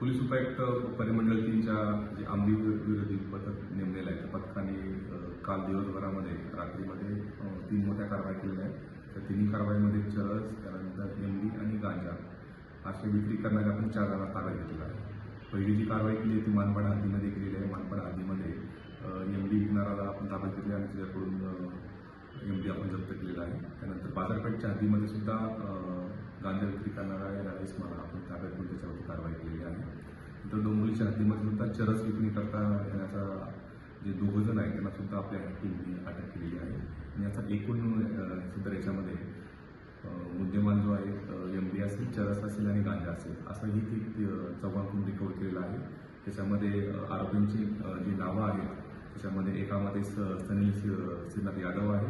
Police उपायुक्त परिमंडळ तीनच्या जे आंबी विरोधी पथक नेमलेलं आहे त्या पथकाने काल दिवसभरामध्ये रात्रीमध्ये तीन मोठ्या कारवाई केलेल्या आहेत. त्या तिन्ही कारवाईमध्ये चरस त्यानंतर एमडी आणि गांजा. असे विक्री करणाऱ्या आपण चार जणांना ताब्यात घेतलेला आहे. पहिली जी कारवाई केली ती मानपाड हद्दीमध्ये केलेली आहे. मानपाड हद्दीमध्ये एम डी विकणाराला आपण ताब्यात घेतली आणि त्याच्याकडून एम डी आपण जप्त केलेला आहे. त्यानंतर बाजारपेठच्या हद्दीमध्ये सुद्धा गांजा विक्री करणारा या राजेश मला आपण ताब्यात घेऊन त्याच्यावरती नंतर डोंबिवलीच्या हद्दीमध्ये सुद्धा चरस विक्री करता येण्याचा जे दोघं जण आहेत त्यांना सुद्धा आपल्या टीमने अटक केलेली आहे. आणि याचा एकूण सुद्धा याच्यामध्ये मुद्देमान जो आहे एम डी असेल चरस असेल आणि गांजा असेल असं ही ती अ, चौघांकडून रिकवर केलेलं आहे. त्याच्यामध्ये आरोपींची जी नावं आहेत त्याच्यामध्ये एकामध्ये स सनील श्रीनाथ यादव आहे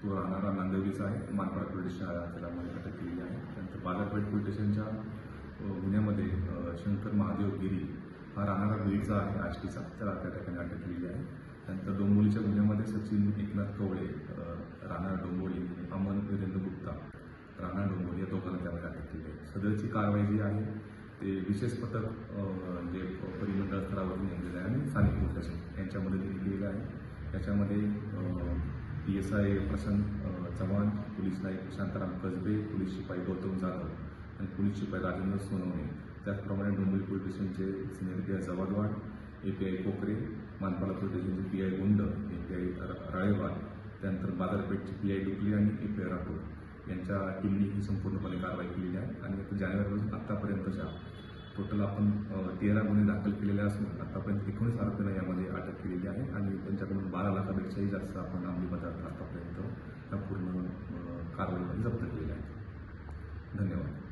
तो राहणारा नांदवलीचा आहे मानपाड पोलीस त्याला मध्ये अटक केलेली आहे. त्यानंतर बाजारपेठ पोलीस स्टेशनच्या महादेव गिरी हा राहणारा गिरीचा आहे आष्टीचा. त्याला त्या ठिकाणी अटक केलेली आहे. त्यानंतर डोंबोलीच्या गुन्ह्यामध्ये सचिन एकनाथ कवळे राणा राहणार अमन वीरेंद्र गुप्ता राणा डोंबिवली या दोघांना त्यामध्ये अटक केली आहे. सदरची कारवाई जी आहे ते विशेष पथक जे म्हणजे परिमंडळ स्तरावरून नेमलेलं आहे आणि स्थानिक प्रशासन यांच्यामध्ये त्यांनी केलेलं आहे. त्याच्यामध्ये P S I Prashant Chavan police Naik Shantaram Kasbe police शिपाई गौतम जाधव आणि पोलीस शिपाई राजेंद्र सोनवणे. त्याचप्रमाणे डोंबिवली पोलीस स्टेशनचे senior P I Jawadwad A P I Kokare Manpada police स्टेशनचे P I Gund A P I राळेवाड त्यानंतर बाजारपेठचे पी आय डुकली आणि ए पी आय राठोड. यांच्या टीमनी ही संपूर्णपणे कारवाई केलेली आहे आणि जानेवारीपासून आत्तापर्यंतच्या टोटल आपण तेरा गुन्हे दाखल केलेले असून आतापर्यंत एकोणीस आरोपींना यामध्ये अटक केलेली आहे आणि त्यांच्याकडून बारा लाखापेक्षाही जास्त आपण अंमली पदार्थ आतापर्यंत या पूर्ण कारवाईमध्ये जप्त केलेल्या आहेत. धन्यवाद.